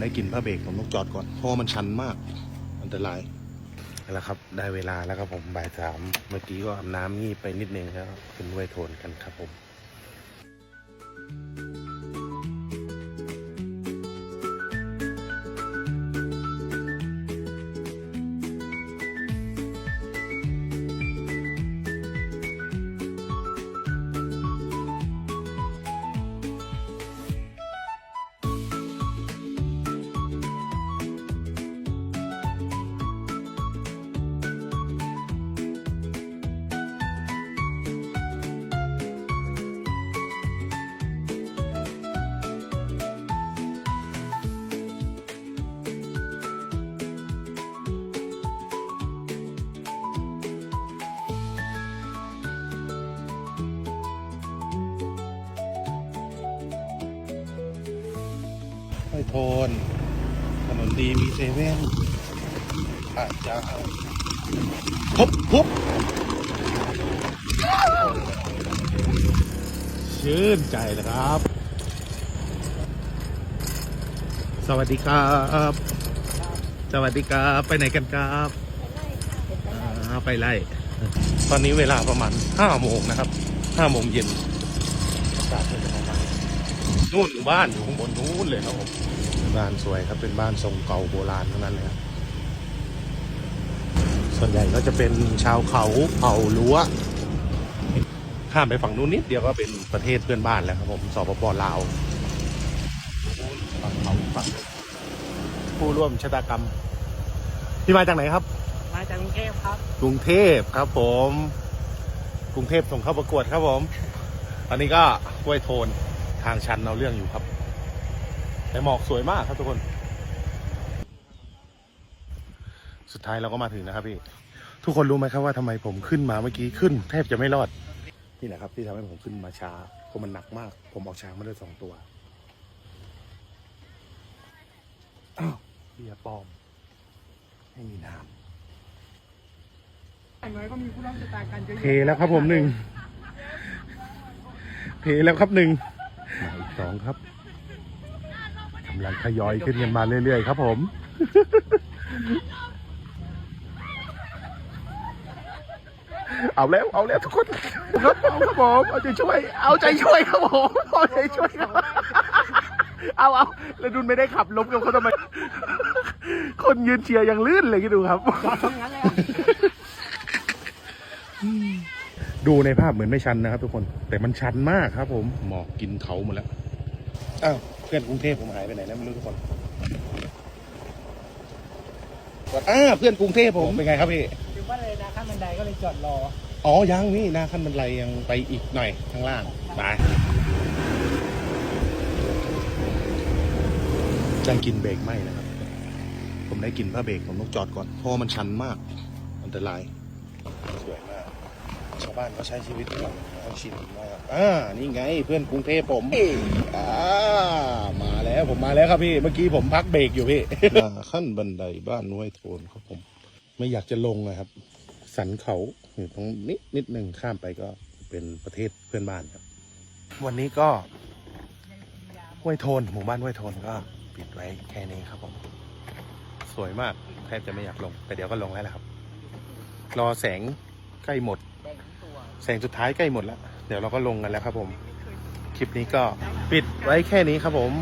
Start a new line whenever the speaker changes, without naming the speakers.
ได้กินผ้าเบรกผมต้องจอดก่อน เพราะว่ามันชันมาก อันตรายแล้วครับ ได้เวลาแล้วครับผมบ่ายสามเมื่อกี้ก็อาบน้ำงีบไปนิดนึงแล้วขึ้นไวโทนกันครับผม ไวยโทน ถนนดีมีเซเว่นอาจจะพบพบชื่นใจนะครับ สวัสดีครับ สวัสดีครับ ไปไหนกันครับไปไล่ ตอนนี้เวลาประมาณห้าโมงนะครับห้าโมงเย็นอากาศก็จะประมาณ นู่นหมู่บ้านอยู่ข้างบนนู้นเลยครับผมบ้านสวยครับเป็นบ้านทรงเก่าโบราณทั้งนั้นเลยครับส่วนใหญ่ก็จะเป็นชาวเขาเผ่ารั้วข้ามไปฝั่งนู้นนิดเดียวก็เป็นประเทศเพื่อนบ้านแล้วครับผมสปปลาวฝั่งเขาฝั่งผู้ร่วมชะตากรรมพี่มาจากไหนครับ
มาจากกรุงเทพครับ
กรุงเทพครับผม กรุงเทพส่งเข้าประกวดครับผม ตอนนี้ก็กล้วยโทน ทางชันเอาเรื่องอยู่ครับ แต่หมอกสวยมากครับทุกคน สุดท้ายเราก็มาถึงนะครับพี่ ทุกคนรู้ไหมครับว่าทำไมผมขึ้นมาเมื่อกี้ขึ้น แทบจะไม่รอด นี่แหละครับที่ทำให้ผมขึ้นมาช้าเพราะมันหนักมาก ผมออกช้างมาด้วยสองตัวอ้าวเบียร์ปลอมไม่มีน้ำ
อย่างน้อยก็มีผู้ร่วมชะตากรรมเยอะ
เทแล้วครับผมหนึ่งเทแล้วครับหนึ่งมาอีก สองครับกำลังทยอยขึ้นกันมาเรื่อยๆครับผม เอาแล้วเอาแล้วทุกคนครับเอาครับผมเอาใจช่วย เอาใจช่วยครับผมเอาใจช่วยครับเอาเอาแล้วดุนไม่ได้ขับล้มกับเขาทำไม คนยืนเชียร์ยังลื่นเลยคิดดูครับ
ทำงั้นเลย
ดูในภาพเหมือนไม่ชันนะครับทุกคน แต่มันชันมากครับผม หมอกกินเขาหมดแล้ว อ้าวเพื่อนกรุงเทพผมหายไปไหนแล้วไม่รู้ทุกคนอ้าเพื่อนกรุงเทพผมเป็นไงครับพี่
คือว่าเลยนะขั้นบันไดก็เลยจอดรอ
อ๋อยังนี่หน้าขั้นบันไดยังไปอีกหน่อยข้างล่างไปได้กินเบรกไหมนะครับ ผมได้กินผ้าเบรกผมต้องจอดก่อนเพราะว่ามันชันมาก อันตรายสวยมาก ชาวบ้านเขาใช้ชีวิตแบบเขาชินมากอ่านี่ไงเพื่อนกรุงเทพผมอ่ามาแล้วผมมาแล้วครับพี่ เมื่อกี้ผมพักเบรกอยู่พี่ขั้นบันไดบ้านน้วยโทนครับผม ไม่อยากจะลงนะครับ สันเขาอยู่ตรงนิดนิดหนึ่งข้ามไปก็เป็นประเทศเพื่อนบ้านครับ วันนี้ก็ห้วยโทนหมู่บ้านห้วยโทนก็ปิดไว้แค่นี้ครับผม สวยมากแทบจะไม่อยากลง แต่เดี๋ยวก็ลงแล้วแหละครับ รอแสงใกล้หมด
แบ่งตัว
แสงสุดท้ายใกล้หมดแล้ว เดี๋ยวเราก็ลงกันแล้วครับผม คลิปนี้ก็ปิดไว้แค่นี้ครับผม